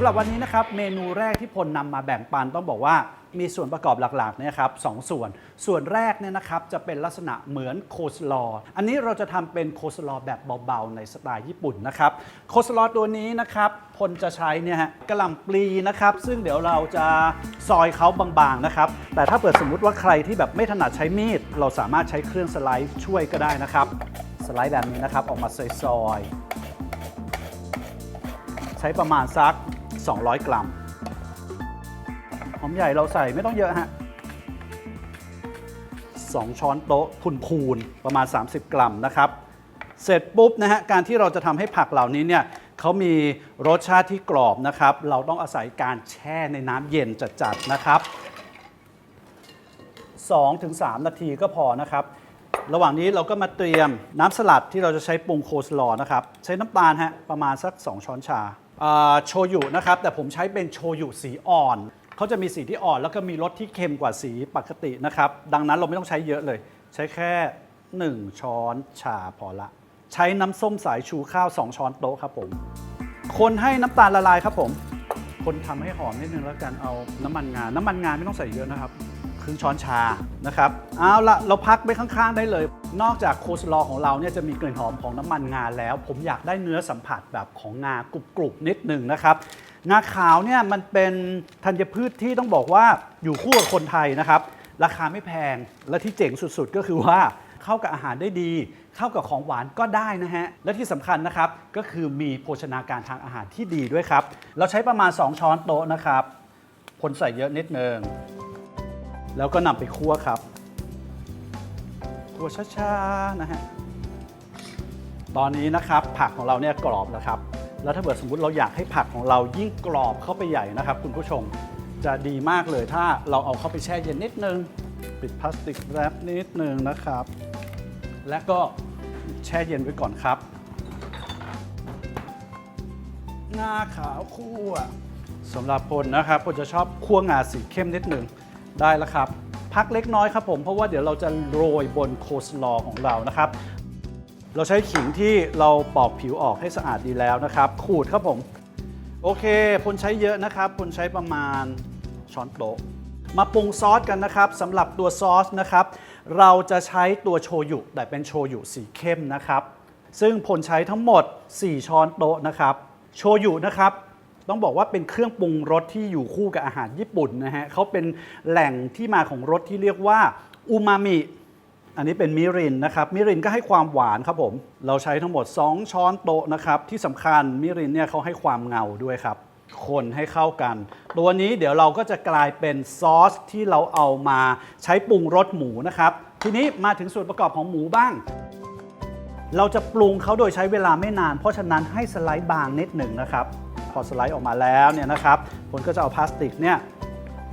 ำหรับวันนี้นะครับเมนูแรกที่พลนำมาแบ่งปันต้องบอกว่ามีส่วนประกอบหลักๆนี่ยครับสองส่วน ส่วนแรกเนี่ยนะครับจะเป็นลักษณะเหมือนโคสลอ อันนี้เราจะทำเป็นโคสลอแบบเบาๆ ในสไตล์ญี่ปุ่นนะครับโคสลอตัวนี้นะครับพลจะใช้เนี่ยฮะกระหล่ำปลีนะครับ ซึ่งเดี๋ยวเราจะซอยเขาบางๆนะครับแต่ถ้าเปิดสมมุติว่าใครที่แบบไม่ถนัดใช้มีด เราสามารถใช้เครื่องสไลด์ช่วยก็ได้นะครับ สไลด์แบบนี้นะครับออกมาซอยๆใช้ประมาณสัก 200 กรัม หอมใหญ่เราใส่ไม่ต้องเยอะฮะ2ช้อนโต๊ะพูนประมาณ 30 กรัมนะครับ เสร็จปุ๊บนะฮะการที่เราจะทำให้ผักเหล่านี้เนี่ยเขามีรสชาติที่กรอบนะครับ เราต้องอาศัยการแช่ในน้ำเย็นจัดๆนะครับ2-3 นาทีก็พอนะครับ ระหว่างนี้เราก็มาเตรียมน้ำสลัดที่เราจะใช้ปรุงโคสลอนะครับ ใช้น้ำตาลฮะประมาณสัก 2 ช้อนชา โชยุนะครับ แต่ผมใช้เป็นโชยุสีอ่อน เขาจะมีสีที่อ่อน แล้วก็มีรสที่เค็มกว่าสีปกตินะครับ ดังนั้นเราไม่ต้องใช้เยอะเลย ใช้แค่ 1 ช้อนชาพอละ ใช้น้ำส้มสายชูข้าว 2 ช้อนโต๊ะครับผม คนให้น้ำตาลละลายครับผม คนทำให้หอมนิดนึงแล้วกันเอาน้ำมันงา น้ำมันงาไม่ต้องใส่เยอะนะครับ รึ่งช้อนชานะครับเอาละเราพักไปข้างๆได้เลย นอกจากโคสลอของเราเนี่ยจะมีกลิ่นหอมของน้ำมันงาแล้ว ผมอยากได้เนื้อสัมผัสแบบของงากรุบๆนิดหนึ่งนะครับงาขาวเนี่ยมันเป็นธัญพืชที่ต้องบอกว่าอยู่คู่กับคนไทยนะครับ ราคาไม่แพงและที่เจ๋งสุดๆ ก็คือว่าเข้ากับอาหารได้ดี เข้ากับของหวานก็ได้นะฮะ และที่สำคัญนะครับก็คือมีโภชนาการทางอาหารที่ดีด้วยครับ เราใช้ประมาณ 2 ช้อนโต๊ะนะครับ คนใส่เยอะนิดนึง แล้วก็นำไปคั่วครับคั่วช้าๆนะฮะตอนนี้นะครับผักของเราเนี่ยกรอบแล้วครับ แล้วถ้าเกิดสมมติเราอยากให้ผักของเรายิ่งกรอบเข้าไปใหญ่นะครับ คุณผู้ชมจะดีมากเลยถ้าเราเอาเข้าไปแช่เย็นนิดนึง ปิดพลาสติกแรปนิดนึงนะครับ และก็แช่เย็นไว้ก่อนครับงาขาวคั่วสำหรับพลนะครับพลจะชอบคั่วงาสีเข้มนิดหนึ่ง ได้แล้วครับ พักเล็กน้อยครับผมเพราะว่าเดี๋ยวเราจะโรยบนโคสลอของเรานะครับ เราใช้ขิงที่เราปอกผิวออกให้สะอาดดีแล้วนะครับ ขูดครับผม โอเคพลใช้เยอะนะครับพลใช้ประมาณช้อนโต๊ะมาปรุงซอสกันนะครับสำหรับตัวซอสนะครับ เราจะใช้ตัวโชยุแต่เป็นโชยุสีเข้มนะครับ ซึ่งพลใช้ทั้งหมด 4 ช้อนโต๊ะนะครับ โชยุนะครับ ต้องบอกว่าเป็นเครื่องปรุงรสที่อยู่คู่กับอาหารญี่ปุ่นนะฮะเขาเป็นแหล่งที่มาของรสที่เรียกว่าอูมามิอันนี้เป็นมิรินนะครับมิรินก็ให้ความหวานครับผมเราใช้ทั้งหมด 2 ช้อนโต๊ะนะครับที่สำคัญมิรินเนี่ยเขาให้ความเงาด้วยครับ คนให้เข้ากัน ตัวนี้เดี๋ยวเราก็จะกลายเป็นซอสที่เราเอามาใช้ปรุงรสหมูนะครับ ทีนี้มาถึงส่วนประกอบของหมูบ้าง เราจะปรุงเขาโดยใช้เวลาไม่นาน เพราะฉะนั้นให้สไลด์บางนิดหนึ่งนะครับ อสไลด์ออกมาแล้วเนี่ยนะครับผมก็จะเอาพลาสติกเนี่ย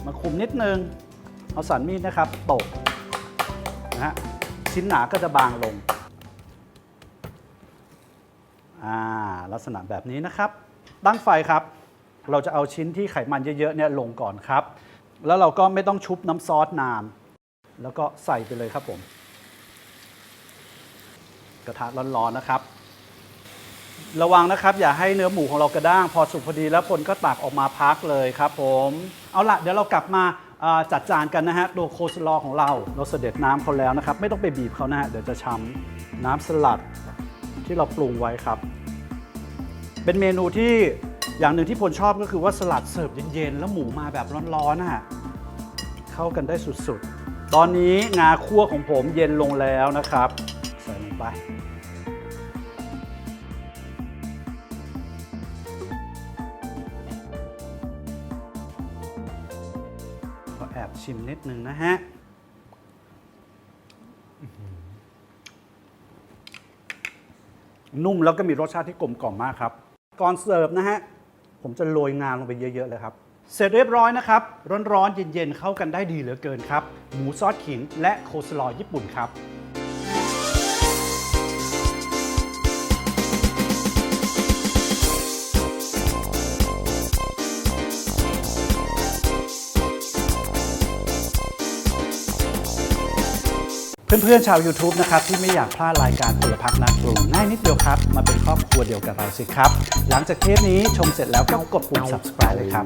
มาคุมนิดนึง เอาสันมีดนะครับตกนะฮะชิ้นหนาก็จะบางลงอ่าลักษณะแบบนี้นะครับ ตั้งไฟครับ เราจะเอาชิ้นที่ไขมันเยอะๆเนี่ยลงก่อนครับ แล้วเราก็ไม่ต้องชุบน้ำซอสนาน แล้วก็ใส่ไปเลยครับผม กระทะร้อนๆนะครับ ระวังนะครับ อย่าให้เนื้อหมูของเรากระด้าง พอสุกพอดีแล้วพลก็ตักออกมาพักเลยครับผมเอาละเดี๋ยวเรากลับมาจัดจานกันนะฮะตัวโคสลอของเรา เราเสด็จน้ำเขาแล้วนะครับ ไม่ต้องไปบีบเขานะฮะเดี๋ยวจะช้ำน้ำสลัดที่เราปรุงไว้ครับ เป็นเมนูที่อย่างหนึ่งที่พลชอบก็คือว่าสลัดเสิร์ฟเย็นๆแล้วหมูมาแบบร้อนๆนะฮะเข้ากันได้สุดๆ ตอนนี้งาคั่วของผมเย็นลงแล้วนะครับ ใส่ลงไป แอบชิมนิดนึงนะฮะอื้อหือนุ่มแล้วก็มีรสชาติที่กลมกล่อมมากครับ ก่อนเสิร์ฟนะฮะ ผมจะโรยงาลงไปเยอะ ๆ เลยครับ เสร็จเรียบร้อยนะครับ ร้อนๆ เย็น ๆ เข้ากันได้ดีเหลือเกินครับ หมูซอสขิงและโคสลอญี่ปุ่นครับ เพื่อนๆชาว YouTube นะครับที่ไม่อยากพลาดรายการพลพักนักปรุงง่ายนิดเดียวครับ มาเป็นครอบครัวเดียวกับเราสิครับ หลังจากเทปนี้ชมเสร็จแล้วก็กดปุ่ม subscribe เลยครับ